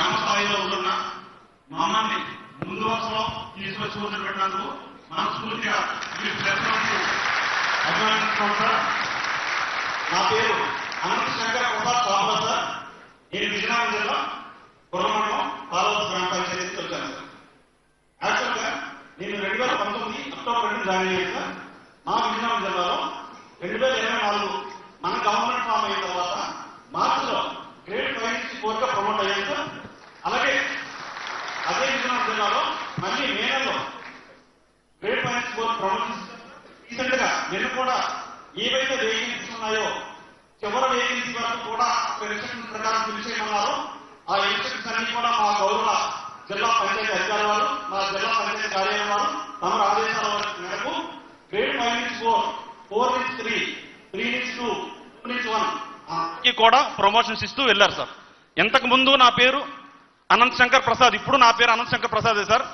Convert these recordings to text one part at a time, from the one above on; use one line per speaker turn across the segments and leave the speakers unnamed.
గ్రామ స్థాయిలో ఉంటున్న మమ్మల్ని ముందు వరుసలో తీసుకొచ్చి కూర్చోబెట్టినందుకు మనస్ఫూర్తిగా మీరు ప్రశ్నలకు అభినందిస్తున్నాం సార్ నా పేరు అనంత శంకర ప్రసాద్ సాహుల సార్. నేను విజయనగరం జిల్లా కురమండలం పాలవలస గ్రామ పంచాయతీకి వచ్చాను సార్ యాక్చువల్గా నేను రెండు వేల పంతొమ్మిది అక్టోబర్ రెండు జాయిన్ అయ్యాను సార్. మా విజయనగరం జిల్లాలో రెండు వేల ఇరవై నాలుగు మన గవర్నమెంట్ ఫామ్ అయిన తర్వాత మార్చిలో గ్రేడ్ ఫైవ్ నుంచి ఫోర్గా ప్రమోట్ అయ్యాను సార్ అలాగే అదే విజయనగరం జిల్లాలో మళ్ళీ మే నెలలో గ్రేడ్ ఫైవ్ నుంచి కూడా ఏవైతే వేకెన్సీస్ ఉన్నాయో చివరి వేకెన్సీ వరకు కూడా పెన్షన్ ప్రకారం పిలిచేయమన్నారు. ఆ ఇన్స్ట్రక్షన్స్ అన్ని కూడా మా గౌరవ జిల్లా పంచాయతీ అధికారి వారు మా జిల్లా పంచాయతీ కార్యాలయం వారు తమ ఆదేశాల మేరకు గ్రేడ్ ఫైవ్ నుంచి ఫోర్ ఫోర్ నుంచి త్రీ త్రీ నుంచి టూ టూ నుంచి వన్
కూడా ప్రమోషన్స్ ఇస్తూ వెళ్ళారు సార్. ఇంతకు ముందు నా పేరు అనంత్ శంకర్ ప్రసాద్ ఇప్పుడు నా పేరు అనంత్ శంకర్ ప్రసాదే సార్.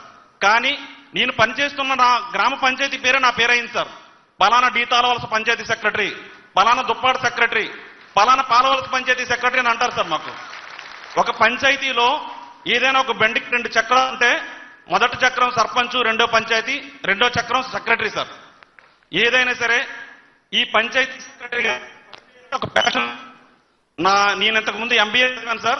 కానీ నేను పనిచేస్తున్న నా గ్రామ పంచాయతీ పేరే నా పేరైంది సార్. పలానా డీతాలవలస పంచాయతీ సెక్రటరీ పలానా దుప్పాడు సెక్రటరీ పలానా పాలవలస పంచాయతీ సెక్రటరీ అని అంటారు సార్ మాకు. ఒక పంచాయతీలో ఏదైనా ఒక బెండికి రెండు చక్రాలు ఉంటే మొదటి చక్రం సర్పంచ్ రెండో పంచాయతీ రెండో చక్రం సెక్రటరీ సార్. ఏదైనా సరే ఈ పంచాయతీ సెక్రటరీగా ఒక ప్యాషన్ నా నేను ఇంతకుముందు ఎంబీఏ చదివాను సార్.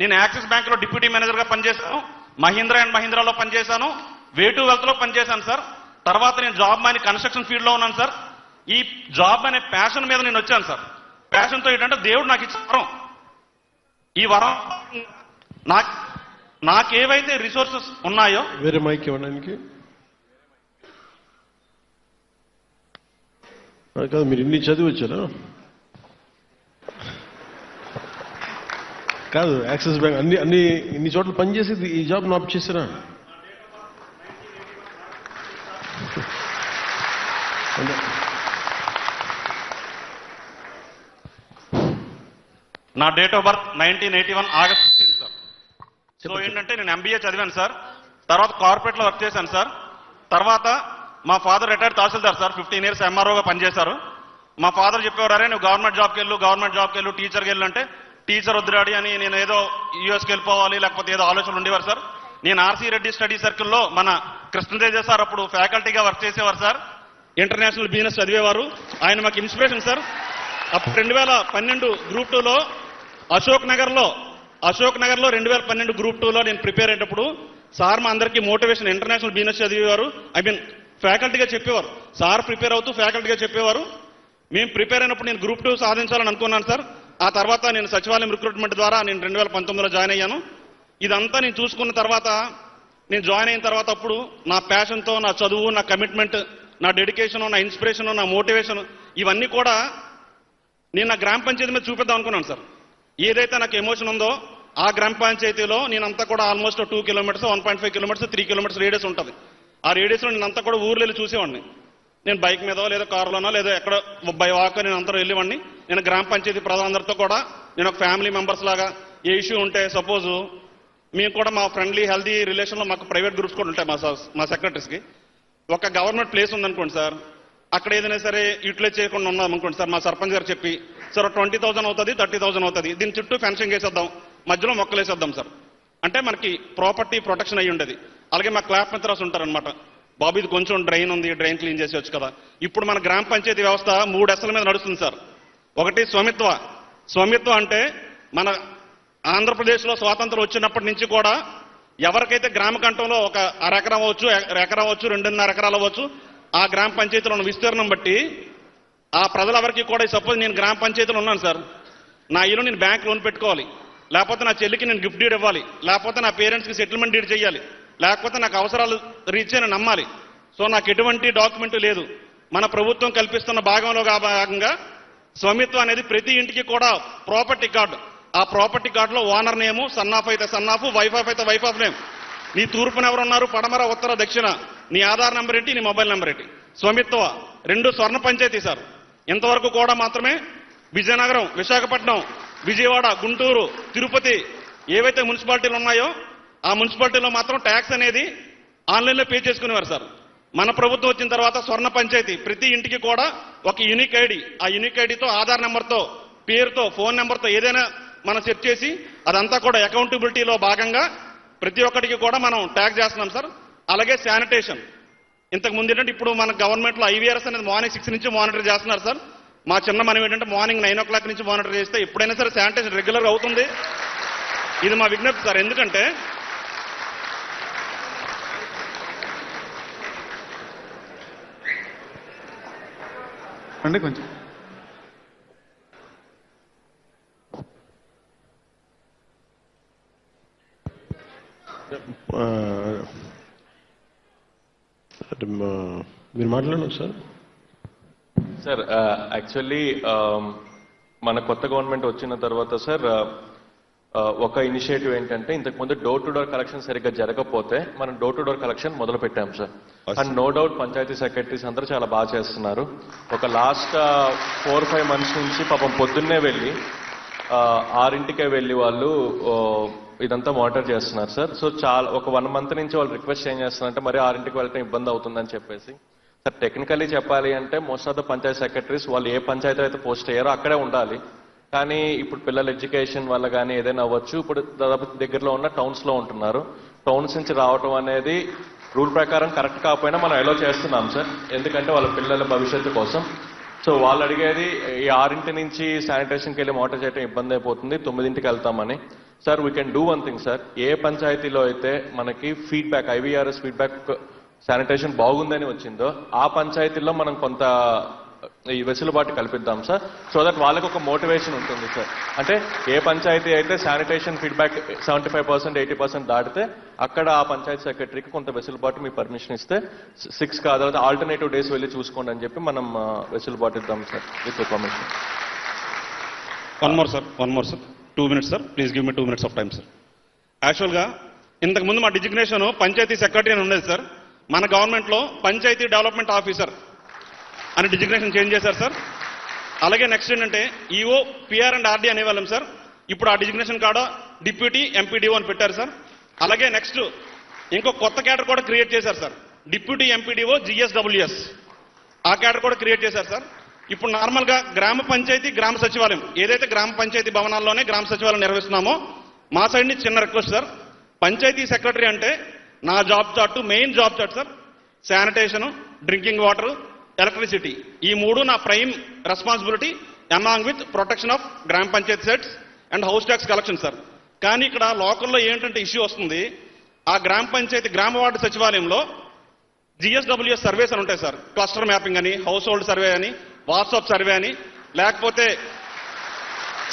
నేను యాక్సిస్ బ్యాంక్లో డిప్యూటీ మేనేజర్గా పనిచేశాను. మహీంద్రా అండ్ మహీంద్రాలో పనిచేశాను. వేటు వెల్త్లో పనిచేశాను సార్. తర్వాత నేను జాబ్ అని కన్స్ట్రక్షన్ ఫీల్డ్లో ఉన్నాను సార్. ఈ జాబ్ అనే ప్యాషన్ మీద నేను వచ్చాను సార్. ప్యాషన్తో ఏంటంటే దేవుడు నాకు ఇచ్చిన వరం. ఈ వరం నాకు నాకేవైతే రిసోర్సెస్ ఉన్నాయో
వేరే మైక్ ఇవ్వడానికి కాదు మీరు ఇన్ని చదివి వచ్చారా? కాదు యాక్సిస్ బ్యాంక్ అన్ని అన్ని ఇన్ని చోట్ల పనిచేసి ఈ జాబ్ నాప్ చేశారా?
నా date of birth nineteen eighty one August fifteen sir so ఏంటంటే నేను ఎంబీఏ చదివాను సార్ తర్వాత కార్పొరేట్లో వర్క్ చేశాను సార్ తర్వాత మా father retired tahsildar sir fifteen years ఎంఆర్ఓగా పనిచేశారు. మా ఫాదర్ చెప్పేవారు నువ్వు గవర్నమెంట్ జాబ్కి వెళ్ళు గవర్నమెంట్ జాబ్కి వెళ్ళు టీచర్కి వెళ్ళు అంటే టీచర్ వద్దు డాడీ అని నేను ఏదో యూఎస్కి వెళ్ళిపోవాలి లేకపోతే ఏదో ఆలోచనలు ఉండేవారు సార్ నేను ఆర్సీ రెడ్డి స్టడీ సర్కిల్లో మన కృష్ణతేజ సార్ అప్పుడు ఫ్యాకల్టీగా వర్క్ చేసేవారు సార్ ఇంటర్నేషనల్ బిజినెస్ చదివేవారు. ఆయన మాకు ఇన్స్పిరేషన్ సార్. అప్పుడు రెండు వేల పన్నెండు గ్రూప్ టూలో అశోక్ నగర్లో అశోక్ నగర్లో రెండు వేల పన్నెండు గ్రూప్ టూలో నేను ప్రిపేర్ అయ్యేటప్పుడు సార్ మా అందరికీ మోటివేషన్ ఇంటర్నేషనల్ బిజినెస్ చదివేవారు. ఐ మీన్ ఫ్యాకల్టీగా చెప్పేవారు. సార్ ప్రిపేర్ అవుతూ ఫ్యాకల్టీగా చెప్పేవారు. మేము ప్రిపేర్ అయినప్పుడు నేను గ్రూప్ టూ సాధించాలని అనుకున్నాను సార్. ఆ తర్వాత నేను సచివాలయం రిక్రూట్మెంట్ ద్వారా నేను రెండు వేల పంతొమ్మిదిలో జాయిన్ అయ్యాను. ఇదంతా నేను చూసుకున్న తర్వాత నేను జాయిన్ అయిన తర్వాత అప్పుడు నా ప్యాషన్తో నా చదువు నా కమిట్మెంట్ నా డెడికేషన్ నా ఇన్స్పిరేషన్ నా మోటివేషన్ ఇవన్నీ కూడా నేను నా గ్రామ పంచాయతీ మీద చూపిద్దాం అనుకున్నాను సార్. ఏదైతే నాకు ఎమోషన్ ఉందో ఆ గ్రామ పంచాయతీలో నేనంతా కూడా almost two kilometres one point five kilometres three kilometres radius ఉంటుంది. ఆ రేడియస్లో నేను నేనంతా కూడా ఊర్లో వెళ్ళి చూసేవాడిని. నేను బైక్ మీదో లేదా కారులోనో లేదా ఎక్కడ బై వాక్ నేను అంతా వెళ్ళేవాడిని. నేను గ్రామ పంచాయతీ ప్రజలందరితో కూడా నేను ఒక ఫ్యామిలీ మెంబర్స్ లాగా ఏ ఇష్యూ ఉంటే సపోజ్ మేము కూడా మా ఫ్రెండ్లీ హెల్దీ రిలేషన్లో మాకు ప్రైవేట్ గ్రూప్స్ కూడా ఉంటాయి మా స- మా సెక్రటరీస్కి ఒక గవర్నమెంట్ ప్లేస్ ఉందనుకోండి సార్ అక్కడ ఏదైనా సరే యూటిలైజ్ చేయకుండా ఉన్నాం అనుకోండి సార్ మా సర్పంచ్ గారు చెప్పి సార్ ట్వంటీ థౌసండ్ అవుతుంది థర్టీ థౌసండ్ అవుతుంది దీని చుట్టూ ఫెన్సింగ్ వేసేద్దాం మధ్యలో మొక్కలు వేసేద్దాం సార్. అంటే మనకి ప్రాపర్టీ ప్రొటెక్షన్ అయ్యి ఉండేది. అలాగే మా క్లాప్ మిత్రాస్ ఉంటారనమాట బాబు ఇది కొంచెం డ్రైన్ ఉంది డ్రైన్ క్లీన్ చేసేవచ్చు కదా. ఇప్పుడు మన గ్రామ పంచాయతీ వ్యవస్థ మూడు ఎస్ఎల మీద నడుస్తుంది సార్. ఒకటి స్వమిత్వ. స్వమిత్వ అంటే మన ఆంధ్రప్రదేశ్లో స్వాతంత్రం వచ్చినప్పటి నుంచి కూడా ఎవరికైతే గ్రామ కంఠంలో ఒక అరెకరం అవ్వచ్చు ఎకరం అవ్వచ్చు రెండున్నర ఎకరాలు అవ్వచ్చు ఆ గ్రామ పంచాయతీలో ఉన్న విస్తీర్ణం బట్టి ఆ ప్రజలెవరికి కూడా సపోజ్ నేను గ్రామ పంచాయతీలో ఉన్నాను సార్. నా ఇల్లు నేను బ్యాంక్ లోన్ పెట్టుకోవాలి. లేకపోతే నా చెల్లికి నేను గిఫ్ట్ డీడ్ ఇవ్వాలి. లేకపోతే నా పేరెంట్స్కి సెటిల్మెంట్ డీడ్ చేయాలి లేకపోతే నాకు అవసరాలు రీచ్ అని నమ్మాలి. సో నాకు ఎటువంటి డాక్యుమెంట్ లేదు. మన ప్రభుత్వం కల్పిస్తున్న భాగంలో భాగంగా స్వామిత్వం అనేది ప్రతి ఇంటికి కూడా ప్రాపర్టీ కార్డు. ఆ ప్రాపర్టీ కార్డులో ఓనర్ నేము సన్ ఆఫ్ అయితే సన్ ఆఫ్ వైఫ్ ఆఫ్ అయితే వైఫ్ ఆఫ్ నేమ్. నీ తూర్పున ఎవరు ఉన్నారు పడమర ఉత్తర దక్షిణ. నీ ఆధార్ నెంబర్ ఏంటి? నీ మొబైల్ నెంబర్ ఏంటి? స్వమిత్వ రెండు స్వర్ణ పంచాయతీ సార్. ఇంతవరకు కూడా మాత్రమే విజయనగరం విశాఖపట్నం విజయవాడ గుంటూరు తిరుపతి ఏవైతే మున్సిపాలిటీలు ఉన్నాయో ఆ మున్సిపాలిటీలో మాత్రం ట్యాక్స్ అనేది ఆన్లైన్లో పే చేసుకునేవారు సార్. మన ప్రభుత్వం వచ్చిన తర్వాత స్వర్ణ పంచాయతీ ప్రతి ఇంటికి కూడా ఒక యూనిక్ ఐడి. ఆ యూనిక్ ఐడితో ఆధార్ నెంబర్తో పేరుతో ఫోన్ నెంబర్తో ఏదైనా మనం సెట్ చేసి అదంతా కూడా అకౌంటబిలిటీలో భాగంగా ప్రతి ఒక్కటికి కూడా మనం ట్యాగ్ చేస్తున్నాం సార్. అలాగే శానిటేషన్. ఇంతకు ముందు ఏంటంటే ఇప్పుడు మన గవర్నమెంట్లో ఐవీఆర్ఎస్ అనేది మార్నింగ్ సిక్స్ నుంచి మానిటర్ చేస్తున్నారు సార్. మా చిన్న మనం ఏంటంటే మార్నింగ్ నైన్ ఓ క్లాక్ నుంచి మానిటర్ చేస్తే ఎప్పుడైనా సరే శానిటేషన్ రెగ్యులర్ అవుతుంది. ఇది మా విజ్ఞప్తి సార్. ఎందుకంటే
అండి కొంచెం
ఆ, అంటే మా- మీరు మాట్లాడండి సార్.
సార్ యాక్చువల్లీ మన కొత్త గవర్నమెంట్ వచ్చిన తర్వాత సార్ ఒక ఇనిషియేటివ్ ఏంటంటే ఇంతకుముందు డోర్ టు డోర్ కలెక్షన్ సరిగ్గా జరగకపోతే మనం డోర్ టు డోర్ కలెక్షన్ మొదలు పెట్టాం sir. And no doubt panchayat secretaries అందరూ చాలా బాగా చేస్తున్నారు. ఒక లాస్ట్ ఫోర్ ఫైవ్ మంత్స్ నుంచి పాపం పొద్దున్నే వెళ్ళి ఆ, ఆరింటికే వెళ్ళి వాళ్ళు ఇదంతా మోటర్ చేస్తున్నారు సార్ సో చాలా ఒక వన్ మంత్ నుంచి వాళ్ళు రిక్వెస్ట్ ఏం చేస్తున్నారంటే మరి ఆరింటికి వెళ్ళటం ఇబ్బంది అవుతుందని చెప్పేసి. సార్ టెక్నికల్లీ చెప్పాలి అంటే most of the panchayat secretaries వాళ్ళు ఏ పంచాయతీ అయితే పోస్ట్ అయ్యారో అక్కడే ఉండాలి. కానీ ఇప్పుడు పిల్లల ఎడ్యుకేషన్ వల్ల కానీ ఏదైనా అవ్వచ్చు. ఇప్పుడు దాదాపు దగ్గరలో ఉన్న టౌన్స్లో ఉంటున్నారు. టౌన్స్ నుంచి రావటం అనేది రూల్ ప్రకారం కరెక్ట్ కాకపోయినా మనం అలో చేస్తున్నాం సార్ ఎందుకంటే వాళ్ళ పిల్లల భవిష్యత్తు కోసం. సో వాళ్ళు అడిగేది ఈ ఆరింటి నుంచి శానిటేషన్కి వెళ్ళి మోటార్ చేయడం ఇబ్బంది అయిపోతుంది. తొమ్మిదింటికి వెళ్తామని. Sir we can do one thing sir ఏ పంచాయతీలో అయితే మనకి ఫీడ్బ్యాక్ ఐవీఆర్ఎస్ ఫీడ్బ్యాక్ శానిటేషన్ బాగుందని వచ్చిందో ఆ పంచాయతీల్లో మనం కొంత ఈ వెసులుబాటు కల్పిద్దాం సార్ సో దట్ వాళ్ళకి ఒక మోటివేషన్ ఉంటుంది సార్ అంటే ఏ పంచాయతీ అయితే sanitation feedback seventy five percent eighty percent దాటితే అక్కడ ఆ పంచాయతీ సెక్రటరీకి కొంత వెసులుబాటు మీ పర్మిషన్ ఇస్తే సిక్స్ కాదు తర్వాత ఆల్టర్నేటివ్ డేస్ వెళ్ళి చూసుకోండి అని చెప్పి మనం వెసులుబాటు ఇద్దాం sir with permission
one more sir one more sir two minutes sir please give me two minutes of time sir యాక్చువల్గా ఇంతకుముందు మా డిజిగ్నేషన్ పంచాయతీ సెక్రటరీ అని ఉండేది సార్ మన గవర్నమెంట్లో పంచాయతీ డెవలప్మెంట్ ఆఫీసర్ అని డిజిగ్నేషన్ చేంజ్ చేశారు సార్ అలాగే నెక్స్ట్ ఏంటంటే ఈఓ పిఆర్ అండ్ ఆర్డీ అనేవాళ్ళం సార్ ఇప్పుడు ఆ డిజిగ్నేషన్ కాడ డిప్యూటీ ఎంపీడీఓ అని పెట్టారు సార్ అలాగే నెక్స్ట్ ఇంకో కొత్త క్యాడర్ కూడా క్రియేట్ చేశారు సార్ డిప్యూటీ ఎంపీడీఓ జిఎస్డబ్ల్యూఎస్. ఆ క్యాడర్ కూడా క్రియేట్ చేశారు సార్ ఇప్పుడు నార్మల్గా గ్రామ పంచాయతీ గ్రామ సచివాలయం. ఏదైతే గ్రామ పంచాయతీ భవనాల్లోనే గ్రామ సచివాలయం నిర్వహిస్తున్నామో మా సైడ్ నుంచి చిన్న రిక్వెస్ట్ సార్ పంచాయతీ సెక్రటరీ అంటే నా job chart main job chart sir sanitation drinking water electricity ఈ మూడు నా prime responsibility among with protection of గ్రామ panchayat sets and house tax collection sir కానీ ఇక్కడ లోకల్లో ఏంటంటే ఇష్యూ వస్తుంది ఆ గ్రామ పంచాయతీ గ్రామ వార్డు సచివాలయంలో జిఎస్డబ్ల్యూఎస్ సర్వేస్ అని ఉంటాయి సార్ క్లస్టర్ మ్యాపింగ్ అని హౌస్ హోల్డ్ సర్వే అని వాట్సాప్ సర్వే అని. లేకపోతే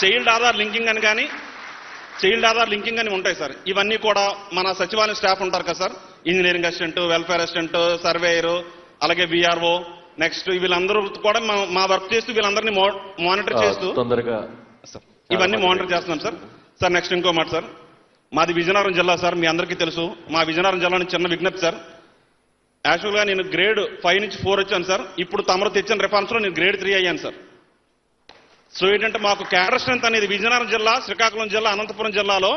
చైల్డ్ ఆధార్ లింకింగ్ అని కానీ చైల్డ్ ఆధార్ లింకింగ్ అని ఉంటాయి సార్. ఇవన్నీ కూడా మన సచివాలయం స్టాఫ్ ఉంటారు కదా sir. Engineering assistant welfare assistant surveyor అలాగే విఆర్ఓ నెక్స్ట్ వీళ్ళందరూ కూడా మా- మా వర్క్ చేస్తూ వీళ్ళందరినీ మానిటర్ చేస్తూ
తొందరగా
సార్ ఇవన్నీ మానిటర్ చేస్తున్నాం సార్. సార్ నెక్స్ట్ ఇంకో మాట సార్. మాది విజయనగరం జిల్లా సార్ మీ అందరికీ తెలుసు. మా విజయనగరం జిల్లా నుంచి చిన్న విజ్ఞప్తి సార్. యాక్చువల్గా నేను గ్రేడ్ ఫైవ్ నుంచి ఫోర్ వచ్చాను సార్. ఇప్పుడు తమరు తెచ్చిన రెఫరెన్స్ నేను గ్రేడ్ త్రీ అయ్యాను సార్. సో ఏంటంటే మాకు క్యాడర్ స్ట్రెంత్ అనేది విజయనగరం జిల్లా శ్రీకాకుళం జిల్లా అనంతపురం జిల్లాలో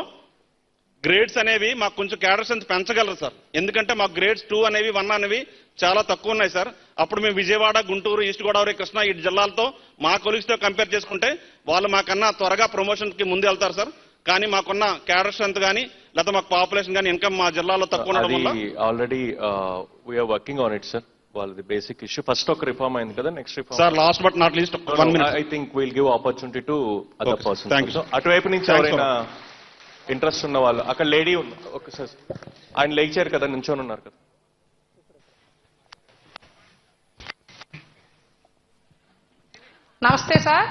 గ్రేడ్స్ అనేవి మాకు కొంచెం క్యాడర్ స్ట్రెంత్ పెంచగలరు సార్. ఎందుకంటే మాకు గ్రేడ్స్ టూ అనేవి వన్ అనేవి చాలా తక్కువ ఉన్నాయి సార్. అప్పుడు మేము విజయవాడ గుంటూరు ఈస్ట్ గోదావరి కృష్ణా ఈ జిల్లాలతో మా కొలీగ్స్తో కంపేర్ చేసుకుంటే వాళ్ళు మాకన్నా త్వరగా ప్రమోషన్కి ముందు వెళ్తారు సార్. కానీ మాకున్న క్యాడర్ స్ట్రెంత్ కానీ లేకపోతే మాకు పాపులేషన్ కానీ ఇన్కమ్ మా జిల్లాలో తక్కువ ఉండడం
అది
వల్ల
already we are working on it sir వాళ్ళది బేసిక్ ఇష్యూ ఫస్ట్ ఒక రిఫార్మ్ అయింది కదా next reform
sir last but not least one minute
I think will give opportunity to other person
you, sir.
అటువైపు నుంచి ఎవరైనా ఇంట్రెస్ట్ ఉన్న వాళ్ళు అక్కడ లేడీ ఓకే సార్ ఆయన లేచారు కదా నించొని ఉన్నారు కదా.
నమస్తే సార్